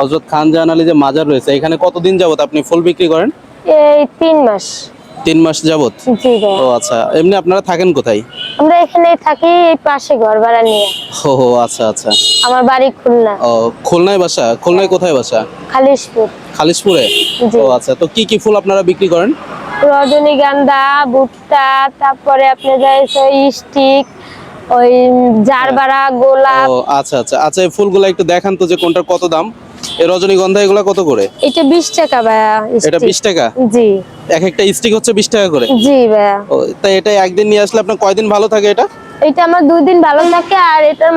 হজরত খান জাহান আলী যে মাজার রয়েছে এখানে কতদিন যাবত আপনি ফুল বিক্রি করেন? এই তিন মাস। তিন মাস যাবত ও আচ্ছা এমনি আপনারা থাকেন কোথায়? আমরা থাকি এই পাশে ঘর ভাড়া নিয়ে। ও আচ্ছা আচ্ছা। আমার বাড়ি খুলনা। ও খুলনায় বাসা? খুলনায় কোথায় বাসা? খালিশপুর। খালিশপুরে? ও আচ্ছা তো কি কি ফুল আপনারা বিক্রি করেন? রজনীগন্ধা ভুট্টা তারপরে আপনি যাইছে স্টিক ওই জারবারা গোলাপ। আচ্ছা আচ্ছা। আচ্ছা এই ফুলগুলো একটু দেখান তো যে কোনটার কত দাম। এই রজনীগন্ধা এগুলা কত করে? এটা বিশ টাকা ভাইয়া এটা stick। বিশ টাকা? জি। এক একটা স্টিক হচ্ছে বিশ টাকা করে? জি ভাইয়া। তাই এটা একদিন নিয়ে আসলে আপনার কয়দিন ভালো থাকে এটা? এটা আমার দুই দিন ভালো থাকে আর এটা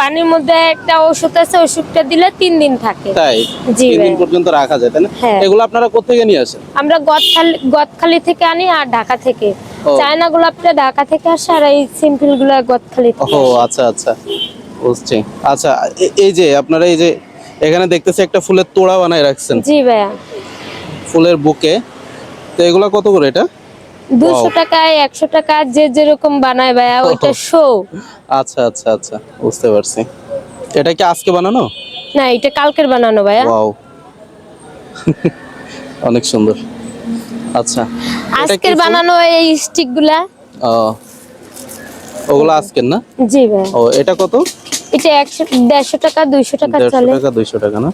পানির মধ্যে একটা ওষুধ আছে ওষুধটা দিলে তিন দিন থাকে। তাই? তিন দিন পর্যন্ত রাখা যায় তাই না? হ্যাঁ। এগুলো আপনারা কোথেকে নিয়ে আসেন? আমরা গদখালি গদখালি থেকে আনি আর ঢাকা থেকে। চায়না গোলাপটা ঢাকা থেকে আসে আর এই সিম্পলগুলো গদখালি থেকে ও আচ্ছা আচ্ছা। বুঝছি। আচ্ছা এই যে আপনারা এই যে এখানে দেখতেছি একটা ফুলের তোড়া বানায় রাখছেন। জি ভাইয়া। ফুলের বুকে। তো এগুলা কত করে এটা? দুশো টাকায় একশো টাকা যে যেরকম বানায় ভাইয়া ওইটা শো আচ্ছা আচ্ছা আচ্ছা বুঝতে পারছি। এটা কি আজকে বানানো? না এটা কালকের বানানো ভাইয়া। ওয়াও অনেক সুন্দর। আচ্ছা আজকের বানানো এই স্টিকগুলা। ও ওগুলো আজকের না? জি ভাইয়া। ও এটা কত? এটা টাকা দুইশো টাকা দেড়শো চলে। টাকা দুইশো টাকা না?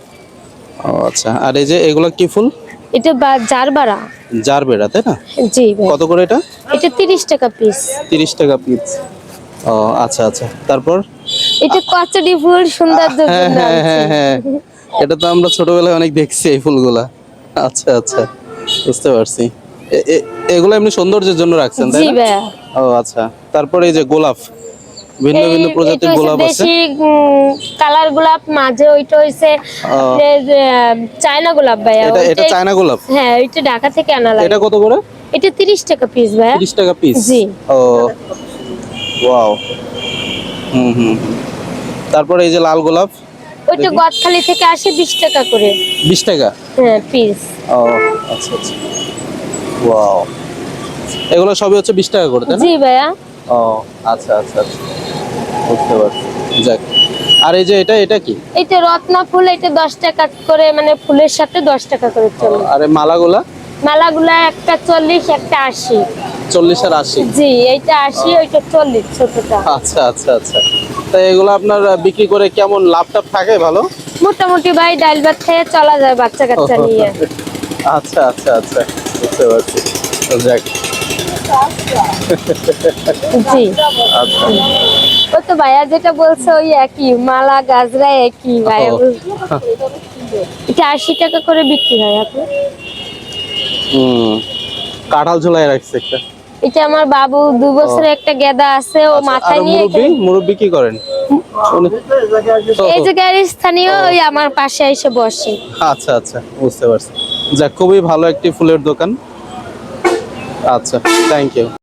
ও আচ্ছা। আর এই যে এগুলো কি ফুল? এটা বা- জার বাড়া। জার বেড়া তাই না? জি কত করে এটা? এটা তিরিশ টাকা পিস তিরিশ টাকা পিস ও আচ্ছা আচ্ছা। তারপর? এটা কচুরি ফুল সৌন্দর্য হ্যাঁ হ্যাঁ হ্যাঁ এটা তো আমরা ছোটবেলায় অনেক দেখছি এই ফুলগুলা। আচ্ছা আচ্ছা। বুঝতে পারছি। এগুলো এমনি সৌন্দর্যের জন্য রাখছেন তাই জি না? ও আচ্ছা। তারপরে এই যে গোলাপ। ভিন্ন ভিন্ন প্রজাতির গোলাপ আছে? দেশি কালার গোলাপ মাঝে ওইটা হইছে চায়না গোলাপ ভাইয়া এটা এটা চায়না গোলাপ? হ্যাঁ ওইটা ঢাকা থেকে আনা লাগে। এটা কত করে? এটা তিরিশ টাকা পিস ভাইয়া। তিরিশ টাকা পিস জি। ও ওয়াও হুম হুম। তারপরে এই যে লাল গোলাপ ওইটা দেখি। গদখালি থেকে আসে বিশ টাকা করে। বিশ টাকা? হ্যাঁ পিস ও আচ্ছা আচ্ছা। ওয়াও এগুলো সবই হচ্ছে বিশ টাকা করে তাই না? জি ভাইয়া। ও আচ্ছা আচ্ছা আচ্ছা। বুঝতে পারছি। যাক। আর এই যে এটা এটা কি? এটা রত্না ফুল এটা দশ টাকা করে মানে ফুলের সাথে দশ টাকা করে চলে। আর এই মালাগুলা? মালাগুলা একটা চল্লিশ একটা আশি। চল্লিশ আর আশি? জি এইটা আশি ওইটা চল্লিশ ছোটটা। আচ্ছা আচ্ছা আচ্ছা। তাই এগুলো আপনার বিক্রি করে কেমন লাভ টাভ থাকে ভালো? মোটামুটি ভাই ডাল ভাত খেয়ে চলা যায় বাচ্চা কাচ্চা নিয়ে। আচ্ছা আচ্ছা আচ্ছা। বুঝতে পারছি। যাক। জি। আচ্ছা। ও তো ভাইয়া যেটা বলছে ওই একই মালা গাজরা একই ভাইয়া এটা আশি টাকা করে বিক্রি হয় আপনি হুম কাঁঠাল ঝোলায় রাখছে একটা। এটা আমার বাবু দু বছরের একটা গেদা আছে ও আচ্ছা, মাথায় নিয়ে মুরব্বি? কি করেন? এই জায়গায় স্থানীয় ওই আমার পাশে এসে বসে। আচ্ছা আচ্ছা বুঝতে পারছি। যাক খুবই ভালো একটি ফুলের দোকান। আচ্ছা থ্যাংক ইউ